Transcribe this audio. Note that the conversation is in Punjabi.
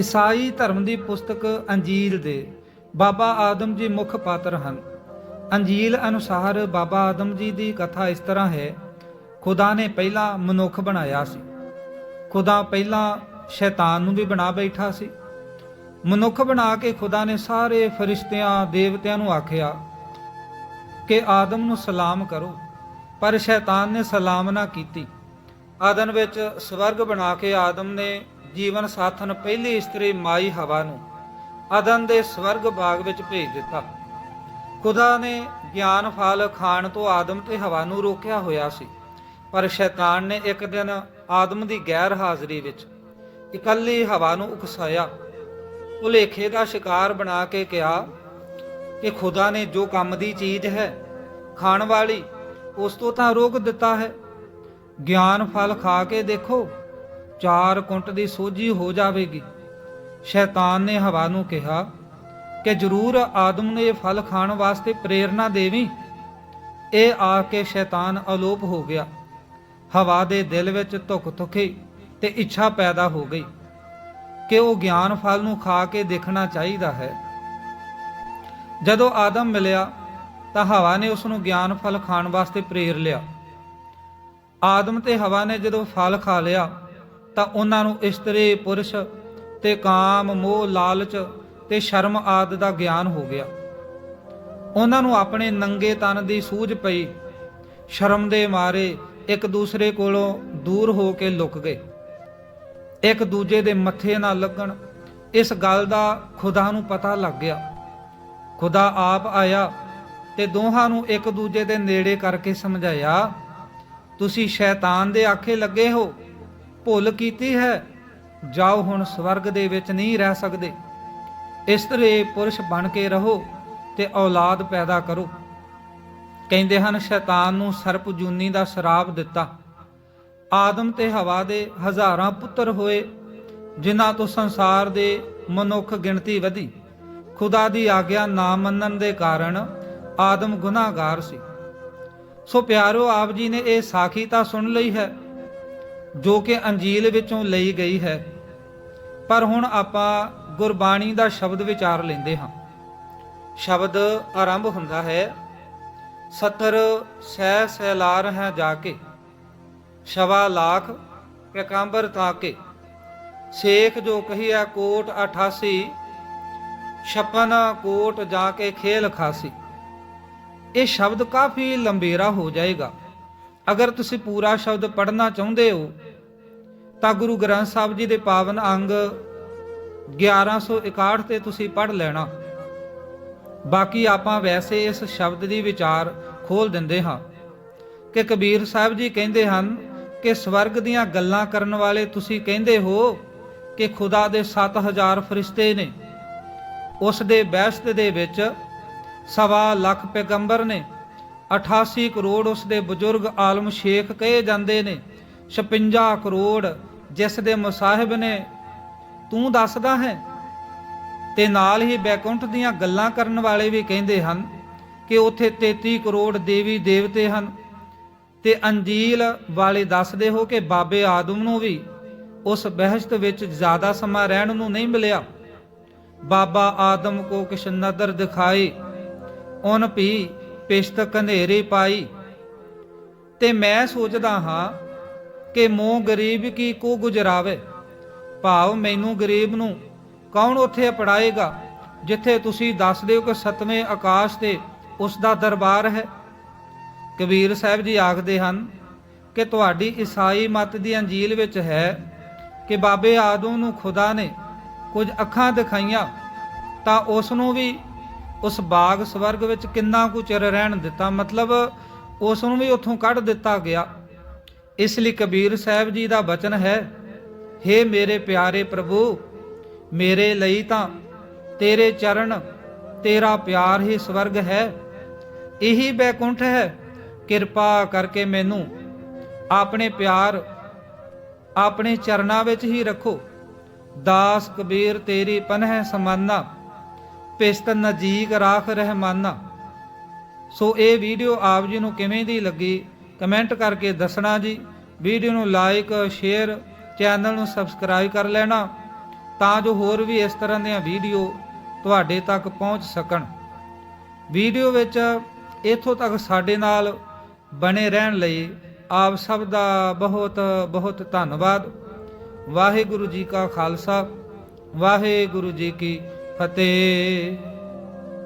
ਈਸਾਈ ਧਰਮ ਦੀ ਪੁਸਤਕ ਅੰਜੀਲ ਦੇ ਬਾਬਾ ਆਦਮ ਜੀ ਮੁੱਖ ਪਾਤਰ ਹਨ। ਅੰਜੀਲ ਅਨੁਸਾਰ ਬਾਬਾ ਆਦਮ ਜੀ ਦੀ ਕਥਾ ਇਸ ਤਰ੍ਹਾਂ ਹੈ, ਖੁਦਾ ਨੇ ਪਹਿਲਾਂ ਮਨੁੱਖ ਬਣਾਇਆ ਸੀ। ਖੁਦਾ ਪਹਿਲਾਂ ਸ਼ੈਤਾਨ ਨੂੰ ਵੀ ਬਣਾ ਬੈਠਾ ਸੀ। ਮਨੁੱਖ ਬਣਾ ਕੇ ਖੁਦਾ ਨੇ ਸਾਰੇ ਫਰਿਸ਼ਤਿਆਂ, ਦੇਵਤਿਆਂ ਨੂੰ ਆਖਿਆ ਕਿ ਆਦਮ ਨੂੰ ਸਲਾਮ ਕਰੋ, ਪਰ ਸ਼ੈਤਾਨ ਨੇ ਸਲਾਮ ਨਾ ਕੀਤੀ। ਆਦਮ ਵਿੱਚ ਸਵਰਗ ਬਣਾ ਕੇ ਆਦਮ ਨੇ ਜੀਵਨ ਸਾਥਨ ਪਹਿਲੀ ਇਸਤਰੀ ਮਾਈ ਹਵਾ ਨੂੰ ਅਦਨ ਦੇ ਸਵਰਗ ਬਾਗ ਵਿੱਚ ਭੇਜ ਦਿੱਤਾ। ਖੁਦਾ ਨੇ ਗਿਆਨ ਫਲ ਖਾਣ ਤੋਂ ਆਦਮ ਤੇ ਹਵਾ ਨੂੰ ਰੋਕਿਆ ਹੋਇਆ ਸੀ, ਪਰ ਸ਼ੈਤਾਨ ਨੇ ਇੱਕ ਦਿਨ ਆਦਮ ਦੀ ਗੈਰ ਹਾਜ਼ਰੀ ਵਿੱਚ ਇਕੱਲੀ ਹਵਾ ਨੂੰ ਉਕਸਾਇਆ। ਭੁਲੇਖੇ ਦਾ ਸ਼ਿਕਾਰ ਬਣਾ ਕੇ ਕਿਹਾ ਕਿ ਖੁਦਾ ਨੇ ਜੋ ਕੰਮ ਦੀ ਚੀਜ਼ ਹੈ, ਖਾਣ ਵਾਲੀ, ਉਸ ਤੋਂ ਤਾਂ ਰੋਕ ਦਿੱਤਾ ਹੈ। ਗਿਆਨ ਫਲ ਖਾ ਕੇ ਦੇਖੋ ਚਾਰ ਕੁੰਟ ਦੀ ਸੋਝੀ ਹੋ ਜਾਵੇਗੀ। ਸ਼ੈਤਾਨ ਨੇ ਹਵਾ ਨੂੰ ਕਿਹਾ, ਕਿ ਜ਼ਰੂਰ ਆਦਮ ਨੇ ਇਹ ਫਲ ਖਾਣ ਵਾਸਤੇ ਪ੍ਰੇਰਣਾ ਦੇਵੀ। ਇਹ ਆ ਕੇ ਸ਼ੈਤਾਨ ਅਲੋਪ ਹੋ ਗਿਆ। ਹਵਾ ਦੇ ਦਿਲ ਵਿੱਚ ਧੁੱਖ ਧੁਕੀ ਤੇ ਇੱਛਾ ਪੈਦਾ ਹੋ ਗਈ ਕਿ ਉਹ ਗਿਆਨ ਫਲ ਨੂੰ ਖਾ ਕੇ ਦੇਖਣਾ ਚਾਹੀਦਾ ਹੈ। ਜਦੋਂ ਆਦਮ ਮਿਲਿਆ, ਤਾਂ ਹਵਾ ਨੇ ਉਸ ਨੂੰ ਗਿਆਨ ਫਲ ਖਾਣ ਵਾਸਤੇ ਪ੍ਰੇਰ ਲਿਆ। ਆਦਮ ਤੇ ਹਵਾ ਨੇ ਜਦੋਂ ਫਲ ਖਾ ਲਿਆ ਤਾਂ ਉਹਨਾਂ ਨੂੰ ਇਸਤਰੀ ਪੁਰਸ਼ ਤੇ ਕਾਮ, ਮੋਹ, ਲਾਲਚ ਤੇ ਸ਼ਰਮ ਆਦ ਦਾ ਗਿਆਨ ਹੋ ਗਿਆ। ਉਹਨਾਂ ਨੂੰ ਆਪਣੇ ਨੰਗੇ ਤਨ ਦੀ ਸੂਝ ਪਈ। ਸ਼ਰਮ ਦੇ ਮਾਰੇ ਇੱਕ ਦੂਸਰੇ ਕੋਲੋਂ ਦੂਰ ਹੋ ਕੇ ਲੁਕ ਗਏ। ਇੱਕ ਦੂਜੇ ਦੇ ਮੱਥੇ ਨਾ ਲੱਗਣ, ਇਸ ਗੱਲ ਦਾ ਖੁਦਾ ਨੂੰ ਪਤਾ ਲੱਗ ਗਿਆ। ਖੁਦਾ ਆਪ ਆਇਆ ਤੇ ਦੋਹਾਂ ਨੂੰ ਇੱਕ ਦੂਜੇ ਦੇ ਨੇੜੇ ਕਰਕੇ ਸਮਝਾਇਆ, ਤੁਸੀਂ ਸ਼ੈਤਾਨ ਦੇ ਆਖੇ ਲੱਗੇ ਹੋ ਭੁੱਲ ਕੀਤੀ ਹੈ, ਜਾਓ ਹੁਣ ਸਵਰਗ ਦੇ ਵਿੱਚ ਨਹੀਂ ਰਹਿ ਸਕਦੇ। ਇਸ ਤਰ੍ਹਾਂ ਪੁਰਸ਼ ਬਣ ਕੇ ਰਹੋ ਤੇ ਔਲਾਦ ਪੈਦਾ ਕਰੋ। ਕਹਿੰਦੇ ਹਨ, ਸ਼ੈਤਾਨ ਨੂੰ ਸਰਪ ਜੂਨੀ ਦਾ ਸ਼ਰਾਪ ਦਿੱਤਾ। ਆਦਮ ਤੇ ਹਵਾ ਦੇ ਹਜ਼ਾਰਾਂ ਪੁੱਤਰ ਹੋਏ, ਜਿਨ੍ਹਾਂ ਤੋਂ ਸੰਸਾਰ ਦੇ ਮਨੁੱਖ ਗਿਣਤੀ ਵਧੀ। ਖੁਦਾ ਦੀ ਆਗਿਆ ਨਾ ਮੰਨਣ ਦੇ ਕਾਰਨ ਆਦਮ ਗੁਨਾਹਗਾਰ ਸੀ। ਸੋ ਪਿਆਰੋ, ਆਪ ਜੀ ਨੇ ਇਹ ਸਾਖੀ ਤਾਂ ਸੁਣ ਲਈ ਹੈ ਜੋ ਕਿ ਅੰਜੀਲ ਵਿੱਚੋਂ ਲਈ ਗਈ ਹੈ। ਪਰ ਹੁਣ ਆਪਾਂ ਗੁਰਬਾਣੀ ਦਾ ਸ਼ਬਦ ਵਿਚਾਰ ਲੈਂਦੇ ਹਾਂ। ਸ਼ਬਦ ਆਰੰਭ ਹੁੰਦਾ ਹੈ, ਸਤਰ ਸਹਿ ਸਹਿਲਾਰ ਹੈ ਜਾ ਕੇ, ਸ਼ਵਾ ਲਾਖ ਪੈਕੰਬਰ ਤਾਕੇ ਸੇਖ ਜੋ ਕਹੀਆ ਕੋਟ 88 ਛਪਨ ਕੋਟ ਜਾ ਕੇ ਖੇਲ ਖਾਸੀ। ਇਹ ਸ਼ਬਦ ਕਾਫੀ ਲੰਬੇਰਾ ਹੋ ਜਾਏਗਾ। ਅਗਰ ਤੁਸੀਂ ਪੂਰਾ ਸ਼ਬਦ ਪੜ੍ਹਨਾ ਚਾਹੁੰਦੇ ਹੋ ਤਾਂ ਗੁਰੂ ਗ੍ਰੰਥ ਸਾਹਿਬ ਜੀ ਦੇ ਪਾਵਨ ਅੰਗ 1161 ਤੇ ਤੁਸੀਂ ਪੜ੍ਹ ਲੈਣਾ। ਬਾਕੀ ਆਪਾਂ ਵੈਸੇ ਇਸ ਸ਼ਬਦ ਦੀ ਵਿਚਾਰ ਖੋਲ ਦਿੰਦੇ ਹਾਂ। ਕਿ ਕਬੀਰ ਸਾਹਿਬ ਜੀ ਕਹਿੰਦੇ ਹਨ ਕਿ ਸਵਰਗ ਦੀਆਂ ਗੱਲਾਂ ਕਰਨ ਵਾਲੇ ਤੁਸੀਂ ਕਹਿੰਦੇ ਹੋ ਕਿ ਖੁਦਾ ਦੇ 7000 ਫਰਿਸ਼ਤੇ ਨੇ। ਉਸ ਦੇ ਬਹਿਸ਼ਤ ਦੇ ਵਿੱਚ ਸਵਾ ਲੱਖ ਪੈਗੰਬਰ ਨੇ 88 ਕਰੋੜ ਉਸ ਦੇ ਬਜ਼ੁਰਗ ਆਲਮ ਸ਼ੇਖ ਕਹੇ ਜਾਂਦੇ ਨੇ 56 ਕਰੋੜ ਜਿਸ ਦੇ ਮੁਸਾਹਿਬ ਨੇ ਤੂੰ ਦੱਸਦਾ ਹੈ? ਤੇ ਨਾਲ ਹੀ ਬੈਕੁੰਠ ਦੀਆਂ ਗੱਲਾਂ ਕਰਨ ਵਾਲੇ ਵੀ ਕਹਿੰਦੇ ਹਨ ਕਿ ਉੱਥੇ 33 ਕਰੋੜ ਦੇਵੀ ਦੇਵਤੇ ਹਨ। ਤੇ ਅੰਜੀਲ ਵਾਲੇ ਦੱਸਦੇ ਹੋ ਕਿ ਬਾਬੇ ਆਦਮ ਨੂੰ ਵੀ ਉਸ ਬਹਿਸ਼ਤ ਵਿੱਚ ਜ਼ਿਆਦਾ ਸਮਾਂ ਰਹਿਣ ਨੂੰ ਨਹੀਂ ਮਿਲਿਆ। ਬਾਬਾ ਆਦਮ ਕੋ ਕਿਛ ਨਦਰ ਦਿਖਾਈ, ਉਨ ਪੀ ਪਿਸ਼ਤ ਕੰਧੇਰੇ ਪਾਈ। ਤੇ ਮੈਂ ਸੋਚਦਾ ਹਾਂ ਕਿ ਮੋਹ ਗਰੀਬ ਕੀ ਕੋ ਗੁਜਰਾਵੇ? ਭਾਵ ਮੈਨੂੰ ਗਰੀਬ ਨੂੰ ਕੌਣ ਉੱਥੇ ਪੜਾਏਗਾ ਜਿੱਥੇ ਤੁਸੀਂ ਦੱਸਦੇ ਹੋ ਕਿ ਸਤਵੇਂ ਆਕਾਸ਼ ਤੇ ਉਸ ਦਾ ਦਰਬਾਰ ਹੈ? ਕਬੀਰ ਸਾਹਿਬ ਜੀ ਆਖਦੇ ਹਨ ਕਿ ਤੁਹਾਡੀ ਈਸਾਈ ਮਤ ਦੀ ਅੰਜੀਲ ਵਿੱਚ ਹੈ ਕਿ ਬਾਬੇ ਆਦਮ ਨੂੰ ਖੁਦਾ ਨੇ ਕੁਝ ਅੱਖਾਂ ਦਿਖਾਈਆਂ, ਤਾਂ ਉਸ ਨੂੰ ਵੀ ਉਸ ਬਾਗ ਸਵਰਗ ਵਿੱਚ ਕਿੰਨਾ ਕੁ ਚਿਰ ਰਹਿਣ ਦਿੱਤਾ? ਮਤਲਬ ਉਸ ਨੂੰ ਵੀ ਉੱਥੋਂ ਕੱਢ ਦਿੱਤਾ ਗਿਆ। ਇਸ ਲਈ ਕਬੀਰ ਸਾਹਿਬ ਜੀ ਦਾ ਬਚਨ ਹੈ हे ਮੇਰੇ ਪਿਆਰੇ ਪ੍ਰਭੂ, ਮੇਰੇ ਲਈ ਤਾਂ ਤੇਰੇ ਚਰਨ, ਤੇਰਾ ਪਿਆਰ ਹੀ ਸਵਰਗ ਹੈ। ਇਹੀ ਬੈਕੁੰਠ ਹੈ, ਕਿਰਪਾ ਕਰਕੇ ਮੈਨੂੰ ਆਪਣੇ ਪਿਆਰ, ਆਪਣੇ ਚਰਨਾਂ ਵਿੱਚ ਹੀ ਰੱਖੋ। ਦਾਸ ਕਬੀਰ, ਤੇਰੀ ਪਨਹ ਸਮਾਨਾ, ਪਿਸਤ ਨਜੀਕ ਰਾਖ ਰਹਿਮਾਨਾ। ਸੋ ਇਹ ਵੀਡੀਓ ਆਪ ਜੀ ਨੂੰ ਕਿਵੇਂ ਦੀ ਲੱਗੀ? ਕਮੈਂਟ ਕਰਕੇ ਦੱਸਣਾ ਜੀ। ਵੀਡੀਓ ਨੂੰ ਲਾਈਕ ਸ਼ੇਅਰ ਚੈਨਲ ਨੂੰ ਸਬਸਕ੍ਰਾਈਬ ਕਰ ਲੈਣਾ ਤਾਂ ਜੋ ਹੋਰ ਵੀ ਇਸ ਤਰ੍ਹਾਂ ਦੀਆਂ ਵੀਡੀਓ ਤੁਹਾਡੇ ਤੱਕ ਪਹੁੰਚ ਸਕਣ। ਵੀਡੀਓ ਵਿੱਚ ਇੱਥੋਂ ਤੱਕ ਸਾਡੇ ਨਾਲ ਬਣੇ ਰਹਿਣ ਲਈ ਆਪ ਸਭ ਦਾ ਬਹੁਤ ਬਹੁਤ ਧੰਨਵਾਦ। ਵਾਹਿਗੁਰੂ ਜੀ ਕਾ ਖਾਲਸਾ, ਵਾਹਿਗੁਰੂ ਜੀ ਕੀ ਫਤਿਹ।